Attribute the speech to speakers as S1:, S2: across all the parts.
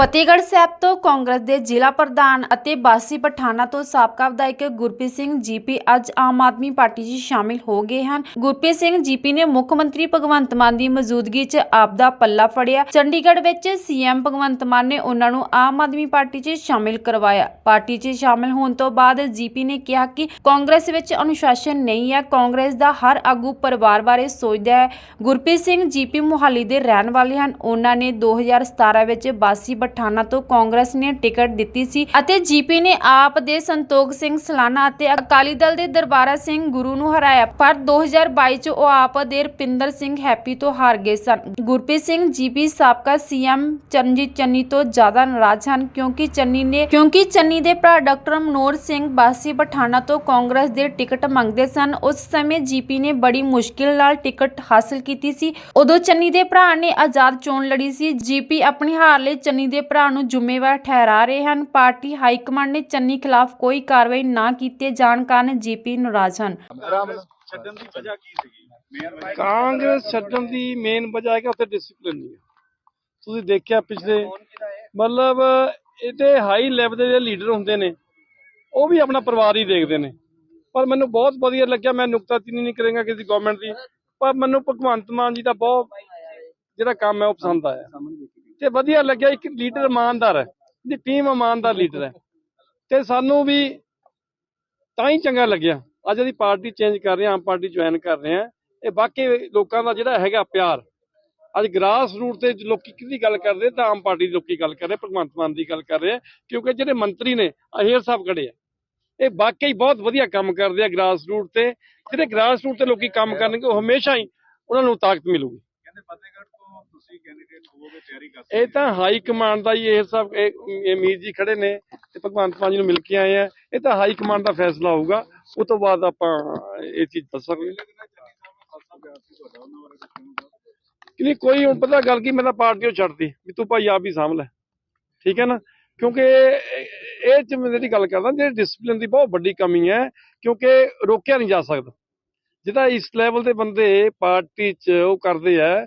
S1: ਫਤਿਹਗੜ੍ਹ ਸਾਹਿਬ ਤੋਂ ਕਾਂਗਰਸ ਦੇ ਜ਼ਿਲ੍ਹਾ ਪ੍ਰਧਾਨ ਅਤੇ ਬਾਸੀ ਪਠਾਣਾ ਤੋਂ ਸਾਬਕਾ ਵਿਧਾਇਕ ਗੁਰਪ੍ਰੀਤ ਸਿੰਘ ਜੀਪੀ ਅੱਜ ਆਮ ਆਦਮੀ ਪਾਰਟੀ 'ਚ ਸ਼ਾਮਿਲ ਹੋ ਗਏ ਹਨ। ਗੁਰਪ੍ਰੀਤ ਸਿੰਘ ਜੀਪੀ ਨੇ ਮੁੱਖ ਮੰਤਰੀ ਭਗਵੰਤ ਮਾਨ ਦੀ ਮੌਜੂਦਗੀ 'ਚ ਆਪ ਦਾ ਪੱਲਾ ਫੜਿਆ। ਚੰਡੀਗੜ੍ਹ ਵਿੱਚ ਸੀਐਮ ਭਗਵੰਤ ਮਾਨ ਨੇ ਉਹਨਾਂ ਨੂੰ ਆਮ ਆਦਮੀ ਪਾਰਟੀ 'ਚ ਸ਼ਾਮਿਲ ਕਰਵਾਇਆ। ਪਾਰਟੀ 'ਚ ਸ਼ਾਮਿਲ ਹੋਣ ਤੋਂ ਬਾਅਦ ਜੀਪੀ ਨੇ ਕਿਹਾ ਕਿ ਕਾਂਗਰਸ ਵਿੱਚ ਅਨੁਸ਼ਾਸਨ ਨਹੀਂ ਹੈ। ਕਾਂਗਰਸ ਦਾ ਹਰ ਆਗੂ ਪਰਿਵਾਰ ਬਾਰੇ ਸੋਚਦਾ ਹੈ। ਗੁਰਪ੍ਰੀਤ ਸਿੰਘ ਜੀਪੀ ਮੁਹਾਲੀ ਦੇ ਰਹਿਣ ਵਾਲੇ ਹਨ। ਉਹਨਾਂ ਨੇ 2017 ਵਿੱਚ ਬਾਸੀ ਪਠਾਣਾ ਤੋਂ ਕਾਂਗਰਸ ਨੇ ਟਿਕਟ ਦਿੱਤੀ ਸੀ ਅਤੇ ਜੀਪੀ ਨੇ ਆਪ ਦੇ ਸੰਤੋਖ ਸਿੰਘ ਸਲਾਨਾ ਅਤੇ ਅਕਾਲੀ ਦਲ ਦੇ ਦਰਬਾਰਾ ਸਿੰਘ ਗੁਰੂ ਨੂੰ ਹਰਾਇਆ। ਪਰ 2022 ਚ ਉਹ ਆਪ ਦੇ ਰਪਿੰਦਰ ਸਿੰਘ ਹੈਪੀ ਤੋਂ ਹਾਰ ਗਏ ਸਨ। ਗੁਰਪ੍ਰੀਤ ਸਿੰਘ ਜੀਪੀ ਸਾਬਕਾ ਸੀਐਮ ਚਰਨਜੀਤ ਚੰਨੀ ਤੋਂ ਜ਼ਿਆਦਾ ਨਾਰਾਜ਼ ਹਨ ਕਿਉਂਕਿ ਚੰਨੀ ਨੇ ਕਿਉਂਕਿ ਚੰਨੀ ਦੇ ਭਰਾ ਡਾਕਟਰ ਮਨੋਹਰ ਸਿੰਘ ਬਾਸੀ ਪਠਾਣਾ ਤੋਂ ਕਾਂਗਰਸ ਦੇ ਟਿਕਟ ਮੰਗਦੇ ਸਨ। ਉਸ ਸਮੇਂ ਜੀਪੀ ਨੇ ਬੜੀ ਮੁਸ਼ਕਿਲ ਨਾਲ ਟਿਕਟ ਹਾਸਲ ਕੀਤੀ ਸੀ। ਉਦੋਂ ਚੰਨੀ ਦੇ ਭਰਾ ਨੇ ਆਜ਼ਾਦ ਚੋਣ ਲੜੀ ਸੀ। ਜੀਪੀ ਆਪਣੀ ਹਾਰ ਲਈ ਚੰਨੀ ਦੇ ਭਰਾ ਨੂੰ ਜ਼ਿੰਮੇਵਾਰ ਠਹਿਰਾ ਰਹੇ ਹਨ। ਪਾਰਟੀ ਹਾਈ ਕਮਾਂਡ ਨੇ ਚੰਨੀ ਖਿਲਾਫ ਕੋਈ ਕਾਰਵਾਈ ਨਾ ਕੀਤੇ। ਜਾਣ ਕਾਰਨ ਜੀਪੀ ਨਾਰਾਜ਼ ਹਨ।
S2: ਛੱਡਣ ਦੀ ਵਜ੍ਹਾ ਕੀ ਸੀਗੀ
S3: ਕਾਂਗਰਸ ਛੱਡਣ ਦੀ ਮੇਨ ਵਜ੍ਹਾ ਹੈ ਕਿ ਉੱਥੇ ਡਿਸਪਲਿਨ ਨਹੀਂ ਹੈ ਤੁਸੀਂ ਦੇਖਿਆ ਪਿਛਲੇ, ਮਤਲਬ ਇਹਦੇ ਹਾਈ ਲੈਵਲ ਦੇ ਜਿਹੜੇ ਲੀਡਰ ਹੁੰਦੇ ਨੇ, ਉਹ ਵੀ ਆਪਣਾ ਪਰਿਵਾਰ ਹੀ ਦੇਖਦੇ ਨੇ। ਪਰ ਮੈਨੂੰ ਬਹੁਤ ਵਧੀਆ ਲੱਗਿਆ, ਮੈਂ ਨੁਕਤਾਚੀਨੀ ਨਹੀਂ ਕਰਾਂਗਾ ਕਿਸੇ ਗਵਰਨਮੈਂਟ ਦੀ। ਪਰ ਮੈਨੂੰ ਭਗਵੰਤ ਮਾਨ ਜੀ ਦਾ ਬਹੁਤ ਜਿਹੜਾ ਕੰਮ ਹੈ, ਉਹ ਪਸੰਦ ਆਇਆ। ਤੇ ਵਧੀਆ ਲੱਗਿਆ, ਇੱਕ ਲੀਡਰ ਇਮਾਨਦਾਰ ਹੈ ਦੀ ਟੀਮ ਇਮਾਨਦਾਰ ਲੀਡਰ ਹੈ। ਤੇ ਸਾਨੂੰ ਵੀ ਤਾਂ ਹੀ ਚੰਗਾ ਲੱਗਿਆ। ਅੱਜ ਅਸੀਂ ਪਾਰਟੀ ਚੇਂਜ ਕਰ ਰਹੇ ਹਾਂ, ਆਮ ਪਾਰਟੀ ਜੁਆਇਨ ਕਰ ਰਹੇ ਹਾਂ। ਇਹ ਬਾਕੀ ਲੋਕਾਂ ਦਾ ਜਿਹੜਾ ਹੈਗਾ ਪਿਆਰ। ਅੱਜ ਗ੍ਰਾਸ ਰੂਟ ਤੇ ਲੋਕੀ ਕਿਹਦੀ ਗੱਲ ਰਹੇ, ਤਾਂ ਆਮ ਪਾਰਟੀ ਦੇ ਲੋਕੀ ਗੱਲ ਕਰ ਰਹੇ, ਭਗਵੰਤ ਮਾਨ ਦੀ ਗੱਲ ਕਰ ਰਹੇ ਆ ਕਿਉਂਕਿ ਜਿਹੜੇ ਮੰਤਰੀ ਨੇ ਅਹੀਰ ਸਾਹਿਬ ਖੜੇ ਆ। ਇਹ ਵਾਕਈ ਬਹੁਤ ਵਧੀਆ ਕੰਮ ਕਰਦੇ ਆ ਗ੍ਰਾਸ ਰੂਟ ਤੇ। ਜਿਹੜੇ ਗ੍ਰਾਸ ਰੂਟ ਤੇ ਲੋਕੀ ਕੰਮ ਕਰਨਗੇ, ਉਹ ਹਮੇਸ਼ਾ ਹੀ ਉਹਨਾਂ ਨੂੰ ਤਾਕਤ ਮਿਲੂਗੀ।
S2: ਕਹਿੰਦੇ ਫਤਿਹਗੜ੍ਹ ਤੁਸੀਂ ਕੈਂਡੀਡੇਟ ਹੋਵੋਗੇ ਤਿਆਰੀ ਕਰ
S3: ਇਹ ਤਾਂ ਹਾਈ ਕਮਾਂਡ ਦਾ ਹੀ ਇਹ ਸਭ ਇਹ ਇਹ ਮੀਰ ਜੀ ਖੜੇ ਨੇ ਤੇ ਭਗਵੰਤ ਮਾਨ ਜੀ ਨੂੰ ਮਿਲ ਕੇ ਆਏ ਆ। ਇਹ ਤਾਂ ਹਾਈ ਕਮਾਂਡ ਦਾ ਫੈਸਲਾ ਹੋਊਗਾ। ਉਸ ਤੋਂ ਬਾਅਦ ਆਪਾਂ ਇਹ ਚੀਜ਼ ਦੱਸ ਸਕਦੇ ਕਿ ਨਹੀਂ ਕੋਈ ਹੁਣ ਪਤਾ ਗੱਲ ਕੀ ਮੈਂ ਤਾਂ ਪਾਰਟੀ ਉਹ ਛੱਡਦੀ ਵੀ ਤੂੰ ਭਾਈ ਆਪ ਹੀ ਸਾਂਭ ਲੈ ਠੀਕ ਹੈ ਨਾ? ਕਿਉਂਕਿ ਇਹ- ਇਹ ਚ ਮੈਂ ਜਿਹੜੀ ਗੱਲ ਕਰਦਾ ਜਿਹੜੀ ਡਿਸਪਲਿਨ ਦੀ ਬਹੁਤ ਵੱਡੀ ਕਮੀ ਹੈ ਕਿਉਂਕਿ ਰੋਕਿਆ ਨਹੀਂ ਜਾ ਸਕਦਾ। ਜਿਹਦਾ ਇਸ ਲੈਵਲ ਦੇ ਬੰਦੇ ਪਾਰਟੀ 'ਚ ਉਹ ਕਰਦੇ ਆ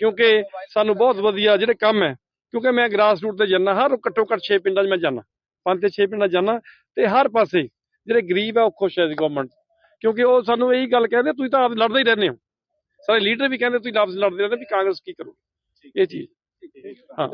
S3: ਕਿਉਂਕਿ ਸਾਨੂੰ ਬਹੁਤ ਵਧੀਆ ਜਿਹੜੇ ਕੰਮ ਹੈ ਕਿਉਂਕਿ ਮੈਂ ਗ੍ਰਾਸ ਰੂਟ ਤੇ ਜਾਂਦਾ ਹਰ ਘੱਟੋ ਘੱਟ 6 ਪਿੰਡਾਂ 'ਚ ਮੈਂ ਜਾਂਦਾ ਪੰਜ ਤੇ 6 ਪਿੰਡਾਂ ਜਾਂਦਾ ਤੇ ਹਰ ਪਾਸੇ ਜਿਹੜੇ ਗਰੀਬ ਹੈ ਉਹ ਖੁਸ਼ ਹੈ ਗਵਰਨਮੈਂਟ ਕਿਉਂਕਿ ਉਹ ਸਾਨੂੰ ਇਹੀ ਗੱਲ ਕਹਿੰਦੇ ਤੁਸੀਂ ਤਾਂ ਆਪ ਲੜਦੇ ਹੀ ਰਹਿੰਦੇ ਹੋ ਸਾਰੇ ਲੀਡਰ ਵੀ ਕਹਿੰਦੇ ਤੁਸੀਂ ਆਪਸ ਲੜਦੇ ਰਹਿੰਦੇ ਵੀ ਕਾਂਗਰਸ ਕੀ ਕਰੂ ਇਹ ਚੀਜ਼। ਹਾਂ।